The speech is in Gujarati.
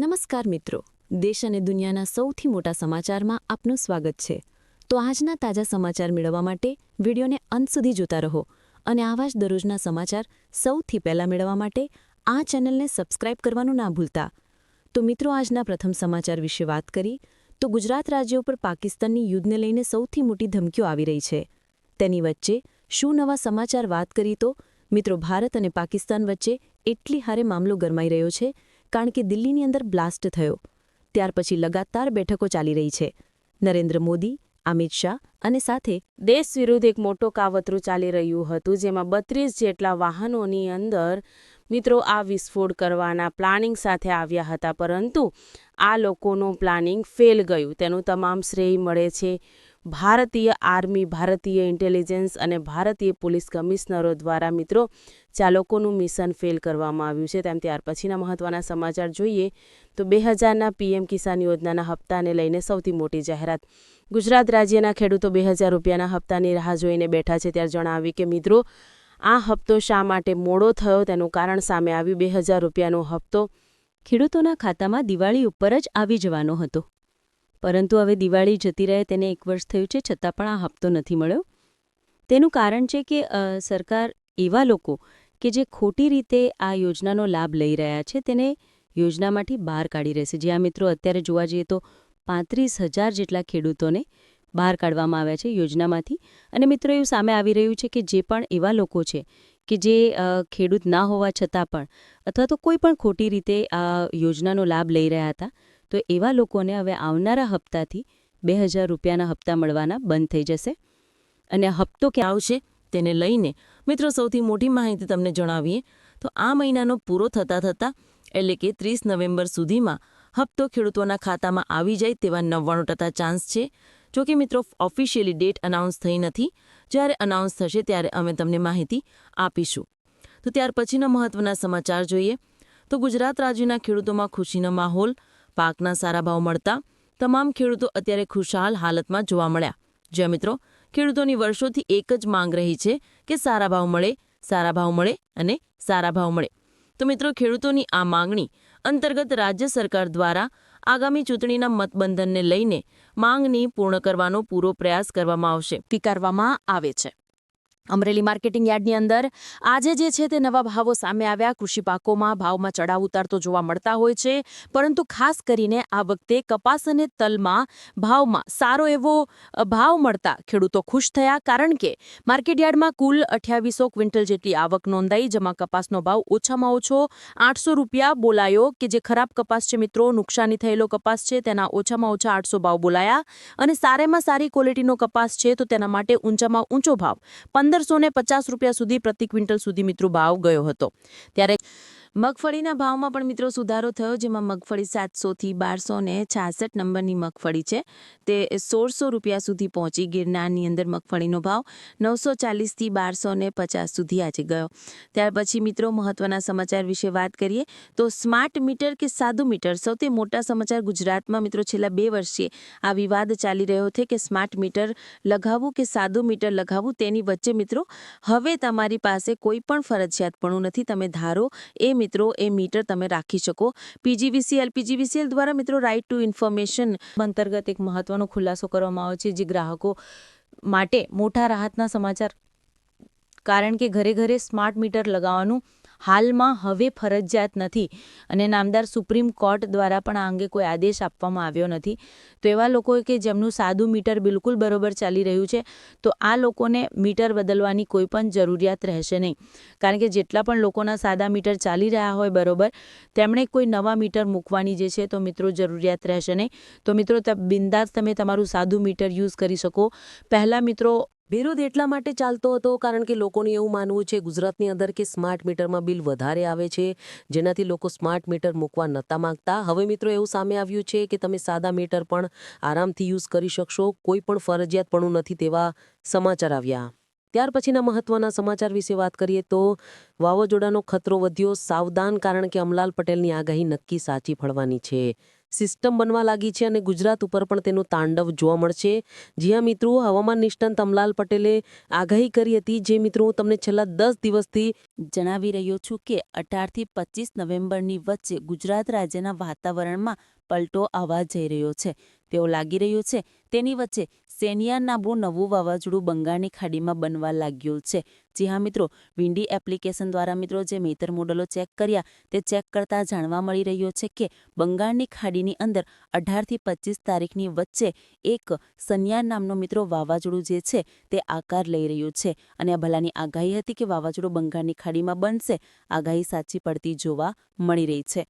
નમસ્કાર મિત્રો. દેશ અને દુનિયાના સૌથી મોટા સમાચારમાં આપનું સ્વાગત છે. તો આજના તાજા સમાચાર મેળવવા માટે વિડીયોને અંત સુધી જોતા રહો અને આવા જ દરરોજના સમાચાર સૌથી પહેલા મેળવવા માટે આ ચેનલને સબસ્ક્રાઇબ કરવાનું ના ભૂલતા. તો મિત્રો, આજના પ્રથમ સમાચાર વિશે વાત કરી તો ગુજરાત રાજ્ય ઉપર પાકિસ્તાનની યુદ્ધને લઈને સૌથી મોટી ધમકીઓ આવી રહી છે. તેની વચ્ચે શું નવા સમાચાર વાત કરી તો મિત્રો, ભારત અને પાકિસ્તાન વચ્ચે એટલી હારે મામલો ગરમાઈ રહ્યો છે કારણ કે દિલ્હીની અંદર બ્લાસ્ટ થયો. ત્યાર પછી લગાતાર બેઠકો ચાલી રહી છે. નરેન્દ્ર મોદી, અમિત શાહ અને સાથે દેશ વિરુદ્ધ એક મોટો કાવતરું ચાલી રહ્યું હતું, જેમાં બત્રીસ જેટલા વાહનોની અંદર મિત્રો આ વિસ્ફોટ કરવાના પ્લાનિંગ સાથે આવ્યા હતા. પરંતુ આ લોકોનું પ્લાનિંગ ફેલ ગયું. તેનું તમામ શ્રેય મળે છે. ભારતીય આર્મી, ભારતીય ઇન્ટેલિજન્સ અને ભારતીય પોલીસ કમિશનરો દ્વારા મિત્રો ચાલકોનું મિશન ફેલ કરવામાં આવ્યું છે. તેમ ત્યાર પછીના મહત્વના સમાચાર જોઈએ તો બે હજારના પીએમ કિસાન યોજનાના હપ્તાને લઈને સૌથી મોટી જાહેરાત. ગુજરાત રાજ્યના ખેડૂતો બે હજાર રૂપિયાના હપ્તાની રાહ જોઈને બેઠા છે ત્યારે જણાવ્યું કે, મિત્રો, આ હપ્તો શા માટે મોડો થયો? તેનું કારણ સામે આવ્યું. બે હજાર રૂપિયાનો હપ્તો ખેડૂતોના ખાતામાં દિવાળી ઉપર જ આવી જવાનો હતો. પરંતુ હવે દિવાળી જતી રહે તેને એક વર્ષ થયું છે, છતાં પણ આ હપ્તો નથી મળ્યો. તેનું કારણ છે કે સરકાર એવા લોકો કે જે ખોટી રીતે આ યોજનાનો લાભ લઈ રહ્યા છે, તેને યોજનામાંથી બહાર કાઢી રહેશે. જે આ મિત્રો અત્યારે જોવા જઈએ તો પાંત્રીસ હજાર જેટલા ખેડૂતોને બહાર કાઢવામાં આવ્યા છે યોજનામાંથી. અને મિત્રો, એવું સામે આવી રહ્યું છે કે જે પણ એવા લોકો છે કે જે ખેડૂત ના હોવા છતાં પણ અથવા તો કોઈ પણ ખોટી રીતે આ યોજનાનો લાભ લઈ રહ્યા હતા તો એવા લોકોને હવે આવનારા હપ્તાથી બે હજાર રૂપિયાના હપ્તા મળવાના બંધ થઈ જશે. અને હપ્તો ક્યાં આવશે તેને લઈને મિત્રો સૌથી મોટી માહિતી તમને જણાવીએ. તો આ મહિનાનો પૂરો થતાં થતાં એટલે કે ત્રીસ નવેમ્બર સુધીમાં હપ્તો ખેડૂતોના ખાતામાં આવી જાય તેવા નવ્વાણું ટકા ચાન્સ છે. જોકે મિત્રો ઓફિશિયલી ડેટ અનાઉન્સ થઈ નથી. જ્યારે અનાઉન્સ થશે ત્યારે અમે તમને માહિતી આપીશું. તો ત્યાર પછીના મહત્વના સમાચાર જોઈએ. તો ગુજરાત રાજ્યના ખેડૂતોમાં ખુશીનો માહોલ પાકના સારા ભાવ મળતા તમામ ખેડૂતો અત્યારે ખુશહાલ હાલતમાં જોવા મળ્યા. જ્યાં મિત્રો, ખેડૂતોની વર્ષોથી એક જ માંગ રહી છે કે સારા ભાવ મળે, સારા ભાવ મળે અને સારા ભાવ મળે. તો મિત્રો, ખેડૂતોની આ માંગણી અંતર્ગત રાજ્ય સરકાર દ્વારા આગામી ચૂંટણીના મતબંધનને લઈને માંગની પૂર્ણ કરવાનો પૂરો પ્રયાસ કરવામાં આવશે. સ્વીકારવામાં આવે છે. અમરેલી માર્કેટિંગ યાર્ડની અંદર આજે જે છે તે નવા ભાવો સામે આવ્યા. કૃષિ પાકોમાં ભાવમાં ચડાવ ઉતાર તો જોવા મળતા હોય છે, પરંતુ ખાસ કરીને આ વખતે કપાસ અને તલમાં ભાવમાં સારો એવો ભાવ મળતા ખેડૂતો ખુશ થયા. કારણ કે માર્કેટ યાર્ડમાં કુલ અઠ્યાવીસો ક્વિન્ટલ જેટલી આવક નોંધાઈ, જેમાં કપાસનો ભાવ ઓછામાં ઓછો આઠસો રૂપિયા બોલાયો કે જે ખરાબ કપાસ છે મિત્રો, નુકસાની થયેલો કપાસ છે, તેના ઓછામાં ઓછા આઠસો ભાવ બોલાયા. અને સારેમાં સારી ક્વોલિટીનો કપાસ છે, તો તેના માટે ઊંચામાં ઊંચો ભાવ પંદરસો ને પચાસ રૂપિયા સુધી પ્રતિ ક્વિન્ટલ સુધી મિત્રો ભાવ ગયો હતો. ત્યારે મગફળીના ભાવમાં પણ મિત્રો સુધારો થયો, જેમાં મગફળી સાતસોથી બારસો ને છાસઠ નંબરની મગફળી છે. તે સોળસો રૂપિયા સુધી પહોંચી ગિરનારની અંદર મગફળીનો ભાવ નવસો ચાલીસથી બારસો ને પચાસ સુધી આજે ગયો. ત્યાર પછી મિત્રો મહત્વના સમાચાર વિશે વાત કરીએ, તો સ્માર્ટ મીટર કે સાદું મીટર? સૌથી મોટા સમાચાર ગુજરાતમાં મિત્રો છેલ્લા બે વર્ષે આ વિવાદ ચાલી રહ્યો છે કે સ્માર્ટ મીટર લગાવવું કે સાદું મીટર લગાવવું તેની વચ્ચે મિત્રો, હવે તમારી પાસે કોઈ પણ ફરજિયાતપણું નથી. તમે ધારો, એ મિત્રો એ મીટર તમે રાખી શકો. પીજીવીસીએલ પીજીવીસીએલ દ્વારા મિત્રો રાઇટ ટુ ઇન્ફોર્મેશન અંતર્ગત એક મહત્વનો ખુલાસો કરવામાં આવ્યો છે, જે ગ્રાહકો માટે મોટા રાહતના સમાચાર. કારણ કે ઘરે ઘરે સ્માર્ટ મીટર લગાવવાનું હાલમાં હવે ફરજિયાત નથી અને નામદાર સુપ્રીમ કોર્ટ દ્વારા પણ આ અંગે કોઈ આદેશ આપવામાં આવ્યો નથી. તો એવા લોકો કે જેમનું સાદું મીટર બિલકુલ બરોબર ચાલી રહ્યું છે, તો આ લોકોને મીટર બદલવાની કોઈ પણ જરૂરિયાત રહેશે નહીં. કારણ કે જેટલા પણ લોકોના સાદા મીટર ચાલી રહ્યા હોય બરોબર, તેમણે કોઈ નવા મીટર મૂકવાની જે છે તો મિત્રો જરૂરિયાત રહેશે નહીં. તો મિત્રો બિંદાસ તમે તમારું સાદું મીટર યુઝ કરી શકો. પહેલાં મિત્રો વિરોધ એટલા માટે ચાલતો હતો કારણ કે લોકોનું એવું માનવું છે ગુજરાતની અંદર કે સ્માર્ટ મીટરમાં બિલ વધારે આવે છે, જેનાથી લોકો સ્માર્ટ મીટર મૂકવા નહોતા માંગતા. હવે મિત્રો એવું સામે આવ્યું છે કે તમે સાદા મીટર પણ આરામથી યુઝ કરી શકશો, કોઈ પણ ફરજિયાતપણું નથી તેવા સમાચાર આવ્યા. ત્યાર પછીના મહત્વના સમાચાર વિશે વાત કરીએ તો વાવાઝોડાનો ખતરો વધ્યો, સાવધાન કારણ કે અમલાલ પટેલની આગાહી નક્કી સાચી ફળવાની છે. સિસ્ટમ બનવા લાગી છે અને ગુજરાત ઉપર પણ તેનું તાંડવ જોવા મળશે. જ્યાં મિત્રો હવામાન નિષ્ણાંત અમલાલ પટેલે આગાહી કરી હતી, જે મિત્રો હું તમને છેલ્લા દસ દિવસથી જણાવી રહ્યો છું કે અઢારથી પચીસ નવેમ્બરની વચ્ચે ગુજરાત રાજ્યના વાતાવરણમાં પલટો આવવા જઈ રહ્યો છે. તેવો લાગી રહ્યું છે. તેની વચ્ચે સેનિયા નામનું નવું વાવાઝોડું બંગાળની ખાડીમાં બનવા લાગ્યું છે. જી હા મિત્રો વિન્ડી એપ્લિકેશન દ્વારા મિત્રો જે મેતર મોડલો ચેક કર્યા, તે ચેક કરતા જાણવા મળી રહ્યો છે કે બંગાળની ખાડીની અંદર અઢારથી પચીસ તારીખની વચ્ચે એક સનિયા નામનો મિત્રો વાવાઝોડું જે છે, તે આકાર લઈ રહ્યું છે. અને આ ભલાની આગાહી હતી કે વાવાઝોડું બંગાળની ખાડીમાં બનશે. આગાહી સાચી પડતી જોવા મળી રહી છે.